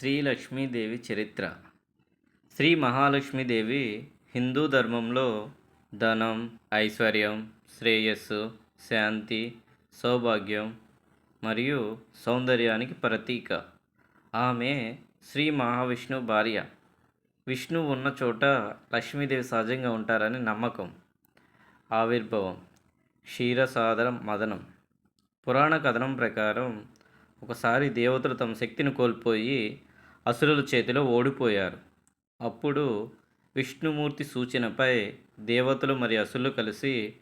శ్రీ లక్ష్మీదేవి చరిత్ర. శ్రీ మహాలక్ష్మీదేవి హిందూ ధర్మంలో ధనం ఐశ్వర్యం శ్రేయస్సు శాంతి సౌభాగ్యం మరియు సౌందర్యానికి ప్రతీక. ఆమె శ్రీ మహావిష్ణు భార్య. విష్ణువు ఉన్న చోట లక్ష్మీదేవి సహజంగా ఉంటారని నమ్మకం. ఆవిర్భవం. క్షీరసాదరం మదనం. పురాణ కథనం ప్రకారం ఒకసారి దేవతలు తమ శక్తిని కోల్పోయి అసురుల చేతిలో ఓడిపోయారు. అప్పుడు విష్ణుమూర్తి సూచనపై దేవతలు మరి అసురులు కలిసి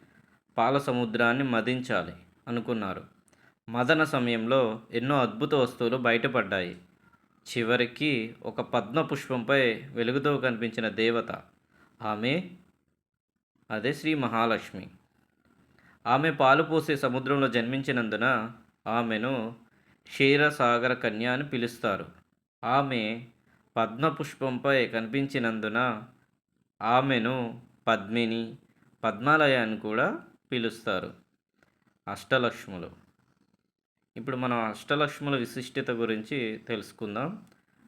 పాల సముద్రాన్ని మదించాలి అనుకున్నారు. మదన సమయంలో ఎన్నో అద్భుత వస్తువులు బయటపడ్డాయి. చివరికి ఒక పద్మ పుష్పంపై వెలుగుతో కనిపించిన దేవత ఆమె అదే శ్రీ మహాలక్ష్మి. ఆమె పాలు పోసే సముద్రంలో జన్మించినందున ఆమెను క్షీరసాగర కన్య అని పిలుస్తారు. ఆమె పద్మపుష్పంపై కనిపించినందున ఆమెను పద్మిని పద్మాలయ అని కూడా పిలుస్తారు. అష్టలక్ష్ములు. ఇప్పుడు మనం అష్టలక్ష్ముల విశిష్టత గురించి తెలుసుకుందాం.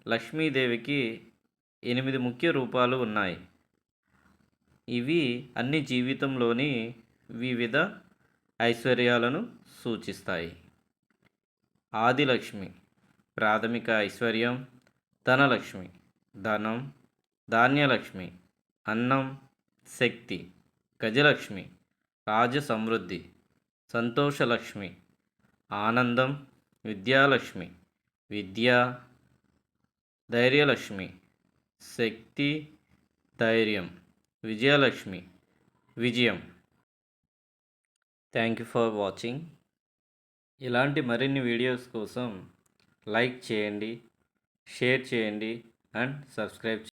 లక్ష్మీదేవికి ఎనిమిది ముఖ్య రూపాలు ఉన్నాయి. ఇవి అన్ని జీవితంలోని వివిధ ఐశ్వర్యాలను సూచిస్తాయి. ఆదిలక్ష్మి. ప్రాథమిక ఐశ్వర్యం ధనలక్ష్మి ధనం ధాన్యలక్ష్మి అన్నం శక్తి గజలక్ష్మి రాజ సమృద్ధి సంతోషలక్ష్మి ఆనందం విద్యాలక్ష్మి విద్య ధైర్యలక్ష్మి శక్తి ధైర్యం విజయలక్ష్మి విజయం. థ్యాంక్ యూ ఫర్ వాచింగ్ ఇలాంటి మరిన్ని వీడియోస్ కోసం లైక్ చేయండి షేర్ చేయండి అండ్ సబ్స్క్రైబ్